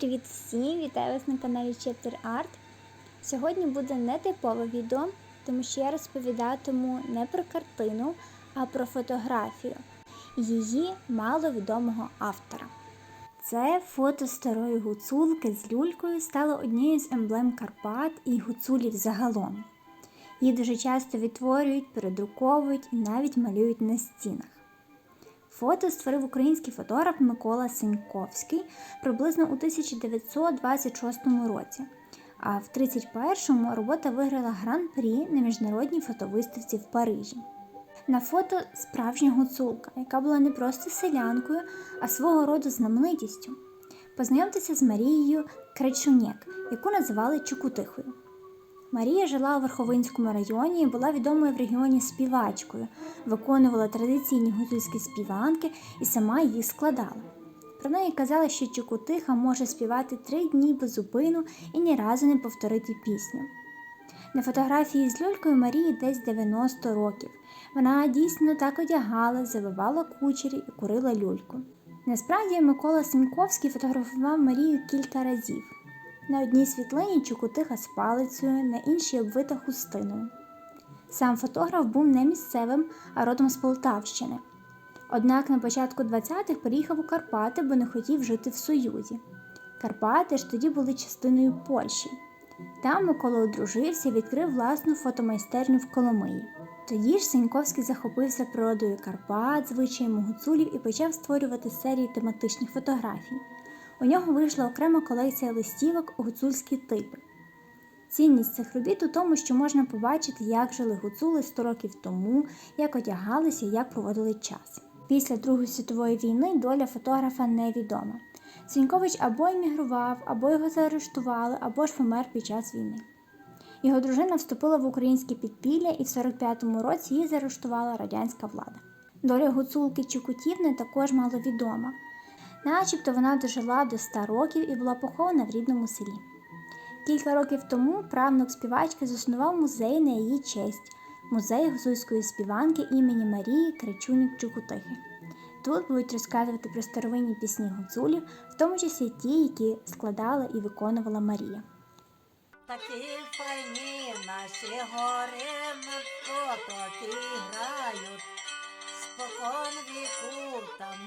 Привіт всім! Вітаю вас на каналі Chapter Art. Сьогодні буде нетипове відео, тому що я розповідатиму не про картину, а про фотографію її маловідомого автора. Це фото старої гуцулки з люлькою стало однією з емблем Карпат і гуцулів загалом. Її дуже часто відтворюють, передруковують і навіть малюють на стінах. Фото створив український фотограф Микола Сеньковський приблизно у 1926 році. А в 31-му робота виграла гран-прі на міжнародній фотовиставці в Парижі. На фото справжня гуцулка, яка була не просто селянкою, а свого роду знаменитістю. Познайомтеся з Марією Кречунєк, яку називали Чукутихою. Марія жила у Верховинському районі і була відомою в регіоні співачкою, виконувала традиційні гуцульські співанки і сама їх складала. Про неї казали, що Чукутиха може співати три дні без зупину і ні разу не повторити пісню. На фотографії з люлькою Марії десь 90 років. Вона дійсно так одягала, завивала кучері і курила люльку. Насправді Микола Сеньковський фотографував Марію кілька разів. На одній світлині Чукутиха з палицею, на іншій обвита хустиною. Сам фотограф був не місцевим, а родом з Полтавщини. Однак на початку 20-х переїхав у Карпати, бо не хотів жити в Союзі. Карпати ж тоді були частиною Польщі. Там Микола одружився і відкрив власну фотомайстерню в Коломиї. Тоді ж Сеньковський захопився природою Карпат, звичаями гуцулів і почав створювати серії тематичних фотографій. У нього вийшла окрема колекція листівок гуцульські типи. Цінність цих робіт у тому, що можна побачити, як жили гуцули 100 років тому, як одягалися, як проводили час. Після Другої світової війни доля фотографа невідома. Сінькович або емігрував, або його заарештували, або ж помер під час війни. Його дружина вступила в українське підпілля і в 45-му році її заарештувала радянська влада. Доля гуцулки Чукутівни також маловідома. Начебто вона дожила до 100 років і була похована в рідному селі. Кілька років тому правнук співачки заснував музей на її честь музей гуцульської співанки імені Марії Кричунік Чукутихи. Тут будуть розказувати про старовинні пісні гуцулів, в тому числі ті, які складала і виконувала Марія. Такі файні наші гори на потоки грають. Спокон віку там